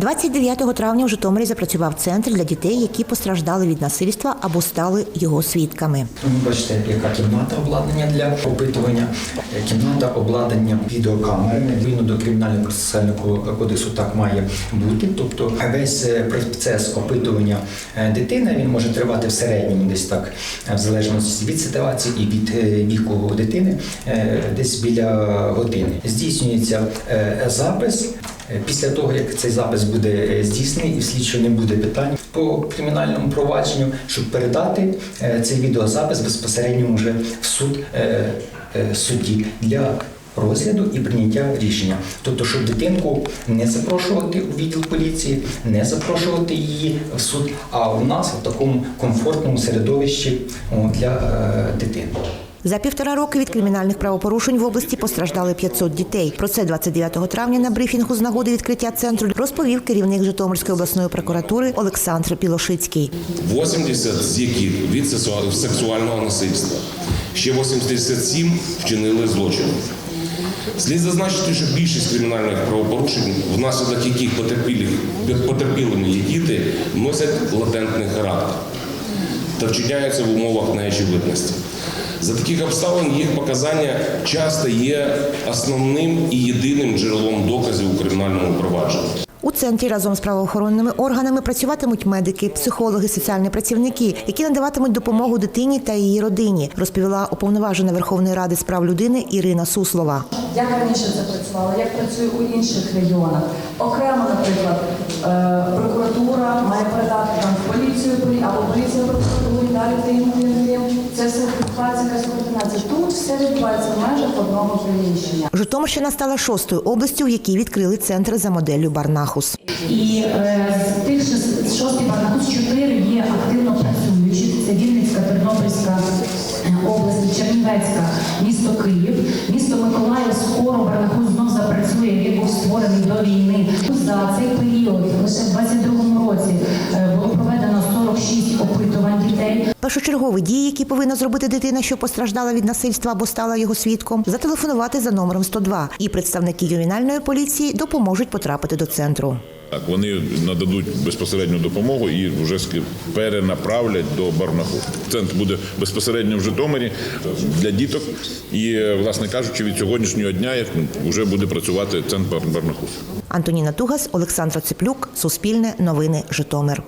29 травня в Житомирі запрацював центр для дітей, які постраждали від насильства або стали його свідками. Ви бачите, яка кімната обладнання для опитування, кімната обладнання відеокамерами. Відповідно до кримінального процесуального кодексу так має бути. Тобто весь е, процес опитування е, дитини він може тривати в середньому десь так, е, в залежності від ситуації і від віку дитини, десь біля години. Здійснюється запис. Е, Після того, як цей запис буде е, здійснений і в слідчого не буде питань по кримінальному провадженню, щоб передати е, цей відеозапис безпосередньо вже в суд судді для розгляду і прийняття рішення. Тобто, щоб дитинку не запрошувати у відділ поліції, не запрошувати її в суд, а у нас в такому комфортному середовищі для дитини. За півтора роки від кримінальних правопорушень в області постраждали 500 дітей. Про це 29 травня на брифінгу з нагоди відкриття центру розповів керівник Житомирської обласної прокуратури Олександр Пілошицький. 80 з яких від сексуального насильства. Ще 87 вчинили злочин. Слід зазначити, що більшість кримінальних правопорушень, внаслідок яких потерпілими є діти, носять латентний характер та вчиняються в умовах неочевидності. За таких обставин їх показання часто є основним і єдиним джерелом доказів у кримінальному провадженні. У центрі разом з правоохоронними органами працюватимуть медики, психологи, соціальні працівники, які надаватимуть допомогу дитині та її родині, розповіла уповноважена Верховної Ради з прав людини Ірина Суслова. Як раніше це працювало, як працює у інших регіонах. Окремо, наприклад, е, прокуратура має передати там в поліцію або поліція прокуратуру, далі тим. Це все відбувається якась координація. Тут все відбувається в межах одного приміщення. Житомирщина стала шостою областю, в якій відкрили центр за моделлю Барнахус. І е, з тих шести- шостий барнахус чотири є активно працюючі. Це Вінницька, Тернопільська е, область, Чернівецька, місто Київ, місто Миколаїв скоро барнахус знов запрацює, він був створений до війни. За цей період лише в 22-му році Першочергові дії, які повинна зробити дитина, що постраждала від насильства або стала його свідком, зателефонувати за номером 102. І представники ювенальної поліції допоможуть потрапити до центру. Так, вони нададуть безпосередню допомогу і вже перенаправлять до Барнаху. Центр буде безпосередньо в Житомирі для діток. І, е, власне кажучи, від сьогоднішнього дня вже буде працювати центр Бар- Барнахус. Антоніна Тугас, Олександра Циплюк, Суспільне, Новини, Житомир.